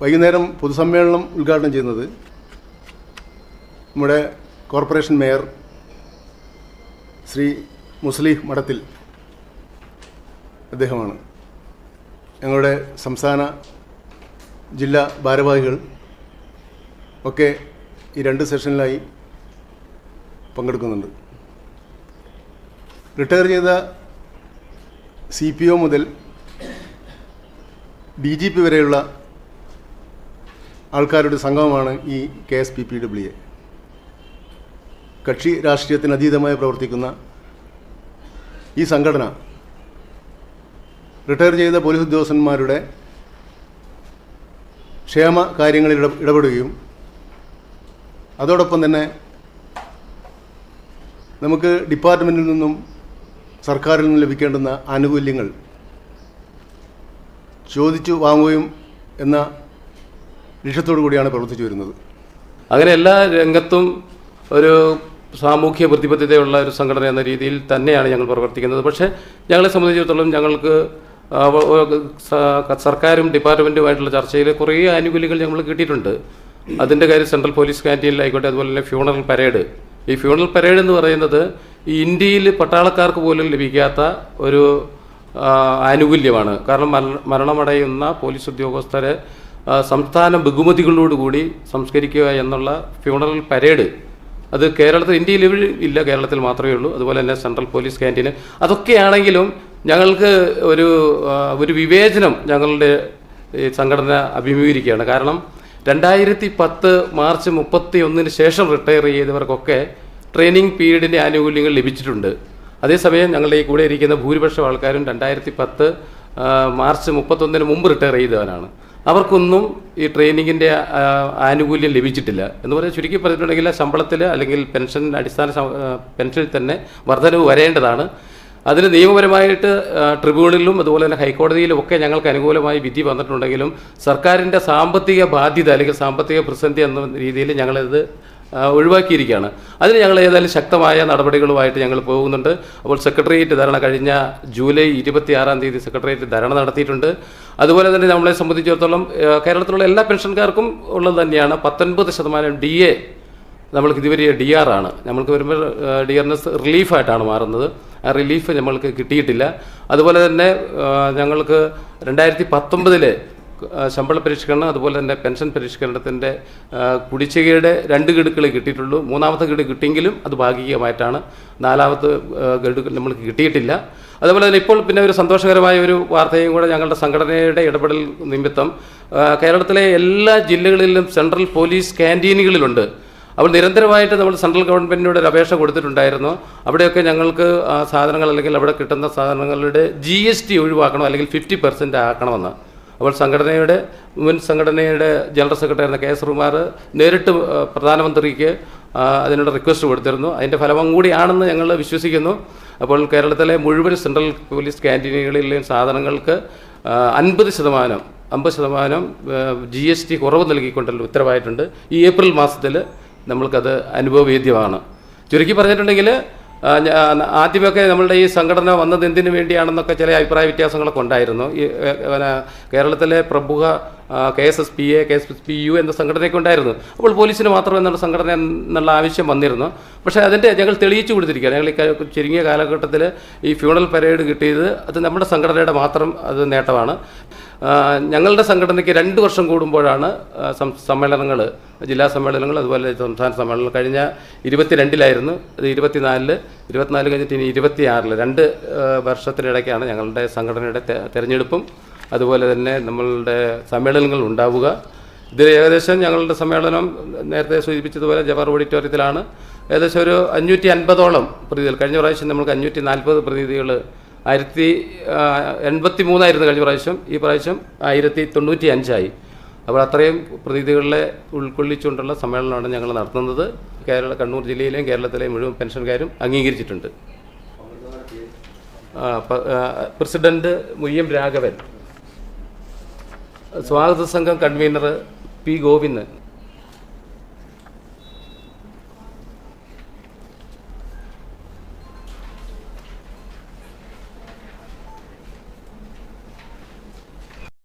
വൈകുന്നേരം പൊതുസമ്മേളനം ഉദ്ഘാടനം ചെയ്യുന്നത് നമ്മുടെ കോർപ്പറേഷൻ മേയർ ശ്രീ മുസ്ലിഹ് മഠത്തിൽ അദ്ദേഹമാണ്. ഞങ്ങളുടെ സംസ്ഥാന ജില്ലാ ഭാരവാഹികൾ ഒക്കെ ഈ രണ്ട് സെഷനിലായി പങ്കെടുക്കുന്നുണ്ട്. റിട്ടയർ ചെയ്ത സി പി ഒ മുതൽ ഡി ജി പി വരെയുള്ള ആൾക്കാരുടെ സംഗമമാണ് ഈ K S P P W A. കക്ഷി രാഷ്ട്രീയത്തിന് അതീതമായി പ്രവർത്തിക്കുന്ന ഈ സംഘടന റിട്ടയർ ചെയ്ത പോലീസ് ഉദ്യോഗസ്ഥന്മാരുടെ ക്ഷേമ കാര്യങ്ങളിൽ ഇടപെടുകയും അതോടൊപ്പം തന്നെ നമുക്ക് ഡിപ്പാർട്ട്മെന്റിൽ നിന്നും സർക്കാരിൽ നിന്നും ലഭിക്കേണ്ടുന്ന ആനുകൂല്യങ്ങൾ ചോദിച്ചു വാങ്ങുകയും എന്ന ലക്ഷ്യത്തോടു കൂടിയാണ് പ്രവർത്തിച്ചു വരുന്നത്. അങ്ങനെ എല്ലാ രംഗത്തും ഒരു സാമൂഹ്യ പ്രതിബദ്ധതയുള്ള ഒരു സംഘടന എന്ന രീതിയിൽ തന്നെയാണ് ഞങ്ങൾ പ്രവർത്തിക്കുന്നത്. പക്ഷേ ഞങ്ങളെ സംബന്ധിച്ചിടത്തോളം ഞങ്ങൾക്ക് സർക്കാരും ഡിപ്പാർട്ട്മെന്റുമായിട്ടുള്ള ചർച്ചയിൽ കുറേ ആനുകൂല്യങ്ങൾ ഞങ്ങൾ കിട്ടിയിട്ടുണ്ട്. അതിന്റെ കാര്യം സെൻട്രൽ പോലീസ് ക്യാന്റീനിലായിക്കോട്ടെ അതുപോലെ തന്നെ ഫ്യൂണറൽ പരേഡ്. ഈ ഫ്യൂണറൽ പരേഡ് എന്ന് പറയുന്നത് ഈ ഇന്ത്യയിൽ പട്ടാളക്കാർക്ക് പോലും ലഭിക്കാത്ത ഒരു ആനുകൂല്യമാണ്. കാരണം മരണമടയുന്ന പോലീസ് ഉദ്യോഗസ്ഥരെ സംസ്ഥാന ബഹുമതികളോടുകൂടി സംസ്കരിക്കുക എന്നുള്ള ഫ്യൂണറൽ പരേഡ് അത് കേരളത്തിൽ ഇന്ത്യയിൽ ഇല്ല കേരളത്തിൽ മാത്രമേ ഉള്ളൂ. അതുപോലെ തന്നെ സെൻട്രൽ പോലീസ് ക്യാന്റീന് അതൊക്കെയാണെങ്കിലും ഞങ്ങൾക്ക് ഒരു ഒരു വിവേചനം ഞങ്ങളുടെ സംഘടന അഭിമുഖീകരിക്കുകയാണ്. കാരണം രണ്ടായിരത്തി പത്ത് മാർച്ച് മുപ്പത്തി ഒന്നിന് ശേഷം റിട്ടയർ ചെയ്തവർക്കൊക്കെ ട്രെയിനിങ് പീരീഡിന്റെ ആനുകൂല്യങ്ങൾ ലഭിച്ചിട്ടുണ്ട്. അതേസമയം ഞങ്ങളുടെ ഈ കൂടെ ഇരിക്കുന്ന ഭൂരിപക്ഷം ആൾക്കാരും രണ്ടായിരത്തി പത്ത് മാർച്ച് മുപ്പത്തൊന്നിന് മുമ്പ് റിട്ടയർ ചെയ്തവരാണ്. അവർക്കൊന്നും ഈ ട്രെയിനിങ്ങിന്റെ ആനുകൂല്യം ലഭിച്ചിട്ടില്ല. എന്ന് പറയാൻ ചുരുക്കി പറഞ്ഞിട്ടുണ്ടെങ്കിൽ ശമ്പളത്തിൽ അല്ലെങ്കിൽ പെൻഷൻ അടിസ്ഥാന പെൻഷനിൽ തന്നെ വർധനവ് വരേണ്ടതാണ്. അതിന് നിയമപരമായിട്ട് ട്രിബ്യൂണലിലും അതുപോലെ തന്നെ ഹൈക്കോടതിയിലും ഒക്കെ ഞങ്ങൾക്ക് അനുകൂലമായി വിധി വന്നിട്ടുണ്ടെങ്കിലും സർക്കാരിന്റെ സാമ്പത്തിക ബാധ്യത അല്ലെങ്കിൽ സാമ്പത്തിക പ്രതിസന്ധി എന്ന രീതിയിൽ ഞങ്ങളിത് ഒഴിവാക്കിയിരിക്കുകയാണ്. അതിന് ഞങ്ങൾ ഏതായാലും ശക്തമായ നടപടികളുമായിട്ട് ഞങ്ങൾ പോകുന്നുണ്ട്. അപ്പോൾ സെക്രട്ടേറിയറ്റ് ധരണ കഴിഞ്ഞ ജൂലൈ ഇരുപത്തി ആറാം തീയതി സെക്രട്ടേറിയറ്റ് ധരണ നടത്തിയിട്ടുണ്ട്. അതുപോലെ തന്നെ നമ്മളെ സംബന്ധിച്ചിടത്തോളം കേരളത്തിലുള്ള എല്ലാ പെൻഷൻകാർക്കും ഉള്ളത് തന്നെയാണ്. പത്തൊൻപത് ശതമാനം ഡി എ നമ്മൾക്ക് ഇതുവരെ ഡി ആർ ആണ്. നമ്മൾക്ക് വരുമ്പോൾ ഡി ആറിന് റിലീഫായിട്ടാണ് മാറുന്നത്. ആ റിലീഫ് നമ്മൾക്ക് കിട്ടിയിട്ടില്ല. അതുപോലെ തന്നെ ഞങ്ങൾക്ക് രണ്ടായിരത്തി പത്തൊമ്പതിലെ ശമ്പള പരിഷ്കരണം അതുപോലെ തന്നെ പെൻഷൻ പരിഷ്കരണത്തിന്റെ കുടിശ്ശികയുടെ രണ്ട് ഗഡുക്കൾ കിട്ടിയിട്ടുള്ളൂ. മൂന്നാമത്തെ ഗഡു കിട്ടിയെങ്കിലും അത് ഭാഗികമായിട്ടാണ്. നാലാമത്തെ ഗഡു നമ്മൾക്ക് കിട്ടിയിട്ടില്ല. അതുപോലെ തന്നെ ഇപ്പോൾ പിന്നെ ഒരു സന്തോഷകരമായ ഒരു വാർത്തയും കൂടെ ഞങ്ങളുടെ സംഘടനയുടെ ഇടപെടൽ നിമിത്തം കേരളത്തിലെ എല്ലാ ജില്ലകളിലും സെൻട്രൽ പോലീസ് ക്യാന്റീനുകളിലുണ്ട് അപ്പോൾ നിരന്തരമായിട്ട് നമ്മൾ സെൻട്രൽ ഗവൺമെന്റിനോട് ഒരു അപേക്ഷ കൊടുത്തിട്ടുണ്ടായിരുന്നു. അവിടെയൊക്കെ ഞങ്ങൾക്ക് സാധനങ്ങൾ അല്ലെങ്കിൽ അവിടെ കിട്ടുന്ന സാധനങ്ങളുടെ ജി ഒഴിവാക്കണം അല്ലെങ്കിൽ ഫിഫ്റ്റി പെർസെന്റ് ആക്കണമെന്ന്. അപ്പോൾ സംഘടനയുടെ മുൻ സംഘടനയുടെ ജനറൽ സെക്രട്ടറി ആയിരുന്ന കെ എസ് റുമാർ നേരിട്ട് പ്രധാനമന്ത്രിക്ക് അതിനുള്ള റിക്വസ്റ്റ് കൊടുത്തിരുന്നു. അതിന്റെ ഫലവും കൂടിയാണെന്ന് ഞങ്ങൾ വിശ്വസിക്കുന്നു. അപ്പോൾ കേരളത്തിലെ മുഴുവൻ സെൻട്രൽ പോലീസ് ക്യാന്റീനുകളിലെയും സാധനങ്ങൾക്ക് അൻപത് ശതമാനം അമ്പത് ശതമാനം ജി എസ് ടി കുറവ് നൽകിക്കൊണ്ടുള്ള ഉത്തരവായിട്ടുണ്ട്. ഈ ഏപ്രിൽ മാസത്തിൽ നമ്മൾക്കത് അനുഭവവേദ്യമാണ്. ചുരുക്കി പറഞ്ഞിട്ടുണ്ടെങ്കിൽ ആദ്യമൊക്കെ നമ്മളുടെ ഈ സംഘടന വന്നത് എന്തിനു വേണ്ടിയാണെന്നൊക്കെ ചില അഭിപ്രായ വ്യത്യാസങ്ങളൊക്കെ ഉണ്ടായിരുന്നു. ഈ പിന്നെ കേരളത്തിലെ പ്രമുഖ K S S P A K S S P U എന്ന സംഘടനയൊക്കെ ഉണ്ടായിരുന്നു. അപ്പോൾ പോലീസിന് മാത്രം എന്നുള്ള സംഘടന എന്നുള്ള ആവശ്യം വന്നിരുന്നു. പക്ഷേ അതിന്റെ ഞങ്ങൾ തെളിയിച്ചു കൊടുത്തിരിക്കുകയാണ്. ഞങ്ങൾ ഈ ചുരുങ്ങിയ കാലഘട്ടത്തിൽ ഈ ഫ്യൂണൽ പരേഡ് കിട്ടിയത് അത് നമ്മുടെ സംഘടനയുടെ മാത്രം അത് നേട്ടമാണ്. ഞങ്ങളുടെ സംഘടനയ്ക്ക് രണ്ട് വർഷം കൂടുമ്പോഴാണ് സമ്മേളനങ്ങൾ ജില്ലാ സമ്മേളനങ്ങൾ അതുപോലെ സംസ്ഥാന സമ്മേളനങ്ങൾ. കഴിഞ്ഞ ഇരുപത്തിരണ്ടിലായിരുന്നു അത് ഇരുപത്തിനാലിൽ ഇരുപത്തിനാല് കഴിഞ്ഞിട്ട് ഇനി ഇരുപത്തിയാറിൽ രണ്ട് വർഷത്തിനിടയ്ക്കാണ് ഞങ്ങളുടെ സംഘടനയുടെ തെരഞ്ഞെടുപ്പും. അതുപോലെ തന്നെ നമ്മളുടെ സമ്മേളനങ്ങൾ ഉണ്ടാവുക. ഇത് ഏകദേശം ഞങ്ങളുടെ സമ്മേളനം നേരത്തെ സൂചിപ്പിച്ചതുപോലെ ജവഹർ ഓഡിറ്റോറിയത്തിലാണ്. ഏകദേശം ഒരു അഞ്ഞൂറ്റി അൻപതോളം പ്രതിനിധികൾ. കഴിഞ്ഞ പ്രാവശ്യം നമുക്ക് അഞ്ഞൂറ്റി നാൽപ്പത് പ്രതിനിധികൾ ആയിരത്തി എൺപത്തി മൂന്നായിരുന്നു കഴിഞ്ഞ പ്രാവശ്യം. ഈ പ്രാവശ്യം ആയിരത്തി തൊണ്ണൂറ്റി അഞ്ചായി അപ്പോൾ അത്രയും പ്രതിനിധികളെ ഉൾക്കൊള്ളിച്ചുകൊണ്ടുള്ള സമ്മേളനമാണ് ഞങ്ങൾ നടത്തുന്നത്. കേരള കണ്ണൂർ ജില്ലയിലെയും കേരളത്തിലെയും മുഴുവൻ പെൻഷൻകാരും അംഗീകരിച്ചിട്ടുണ്ട്. പ്രസിഡന്റ് മുയ്യം രാഘവൻ സ്വാഗത സംഘം കൺവീനർ പി ഗോവിന്ദൻ